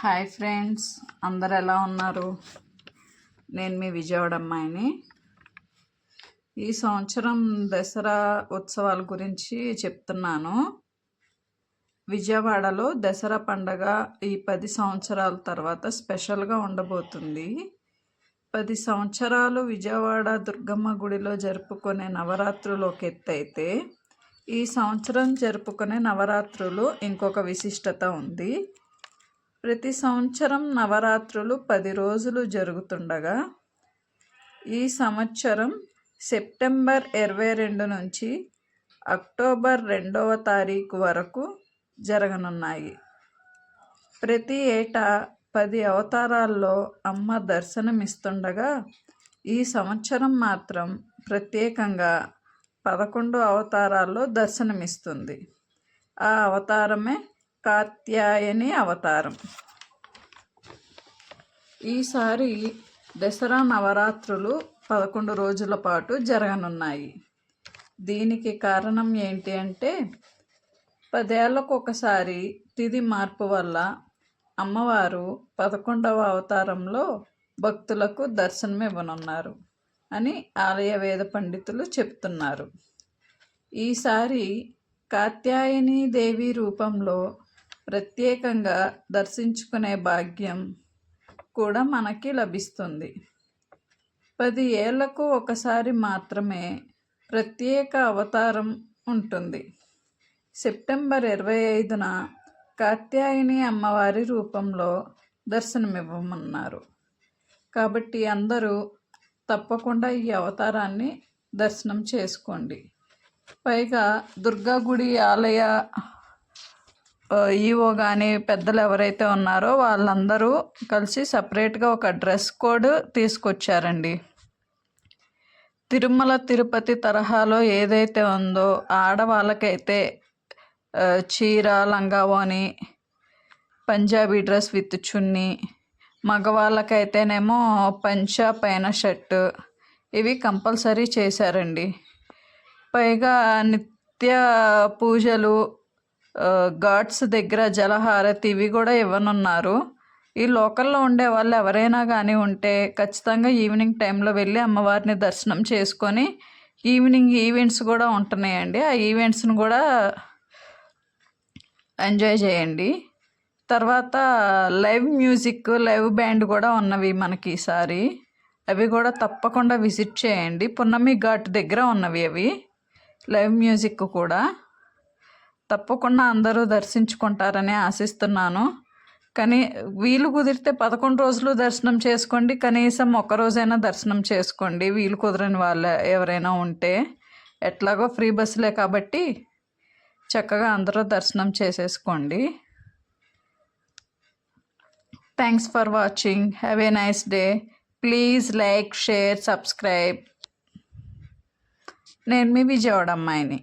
Hi friends అందరు ఎలా ఉన్నారు? నేను మీ విజయవాడ అమ్మాయిని. ఈ సంవత్సరం దసరా ఉత్సవాల గురించి చెప్తున్నాను. విజయవాడలో దసరా పండగ ఈ పది సంవత్సరాల తర్వాత స్పెషల్గా ఉండబోతుంది. పది సంవత్సరాలు విజయవాడ దుర్గమ్మ గుడిలో జరుపుకునే నవరాత్రులు ఒక ఎత్తు ఈ సంవత్సరం జరుపుకునే నవరాత్రులు ఇంకొక విశిష్టత ఉంది. ప్రతి సంవత్సరం నవరాత్రులు పది రోజులు జరుగుతుండగా ఈ సంవత్సరం సెప్టెంబర్ ఇరవై రెండు నుంచి అక్టోబర్ రెండవ తారీఖు వరకు జరగనున్నాయి. ప్రతి ఏటా పది అవతారాల్లో అమ్మ దర్శనమిస్తుండగా ఈ సంవత్సరం మాత్రం ప్రత్యేకంగా పదకొండు అవతారాల్లో దర్శనమిస్తుంది. ఆ అవతారమే కాత్యాయని అవతారం. ఈసారి దసరా నవరాత్రులు పదకొండు రోజుల పాటు జరగనున్నాయి. దీనికి కారణం ఏంటి అంటే పదేళ్ళకు ఒకసారి తిది మార్పు వల్ల అమ్మవారు పదకొండవ అవతారంలో భక్తులకు దర్శనం ఇవ్వనున్నారు అని ఆలయ వేద పండితులు చెప్తున్నారు. ఈసారి కాత్యాయని దేవి రూపంలో ప్రత్యేకంగా దర్శించుకునే భాగ్యం కూడా మనకి లభిస్తుంది. పది ఏళ్ళకు ఒకసారి మాత్రమే ప్రత్యేక అవతారం ఉంటుంది. సెప్టెంబర్ ఇరవై ఐదున కాత్యాయని అమ్మవారి రూపంలో దర్శనమివ్వమన్నారు. కాబట్టి అందరూ తప్పకుండా ఈ అవతారాన్ని దర్శనం చేసుకోండి. పైగా దుర్గా గుడి ఆలయ ఈఓ కానీ పెద్దలు ఎవరైతే ఉన్నారో వాళ్ళందరూ కలిసి సపరేట్గా ఒక డ్రెస్ కోడ్ తీసుకొచ్చారండి. తిరుమల తిరుపతి తరహాలో ఏదైతే ఉందో ఆడవాళ్ళకైతే చీర లంగావోని పంజాబీ డ్రెస్ విత్ చున్నీ మగవాళ్ళకైతేనేమో పంచా పైన షర్టు ఇవి కంపల్సరీ చేశారండి. పైగా నిత్య పూజలు ఘాట్స్ దగ్గర జలహారతి ఇవి కూడా ఇవ్వనున్నారు. ఈ లోకల్లో ఉండే వాళ్ళు ఎవరైనా కానీ ఉంటే ఖచ్చితంగా ఈవినింగ్ టైంలో వెళ్ళి అమ్మవారిని దర్శనం చేసుకొని ఈవినింగ్ ఈవెంట్స్ కూడా ఉంటున్నాయండి. ఆ ఈవెంట్స్ని కూడా ఎంజాయ్ చేయండి. తర్వాత లైవ్ మ్యూజిక్ లైవ్ బ్యాండ్ కూడా ఉన్నవి మనకి ఈసారి. అవి కూడా తప్పకుండా విజిట్ చేయండి. పున్నమి ఘాట్ దగ్గర ఉన్నవి అవి. లైవ్ మ్యూజిక్ కూడా. తప్పకుండా అందరూ దర్శించుకుంటారని ఆశిస్తున్నాను. కానీ వీలు కుదిరితే పదకొండు రోజులు దర్శనం చేసుకోండి. కనీసం ఒక్క రోజైనా దర్శనం చేసుకోండి. వీలు కుదరని వాళ్ళు ఎవరైనా ఉంటే ఎట్లాగో ఫ్రీ బస్సులే కాబట్టి చక్కగా అందరూ దర్శనం చేసేసుకోండి. Thanks for watching have a nice day please like share subscribe నేను మీ విజయవాడ అమ్మాయిని.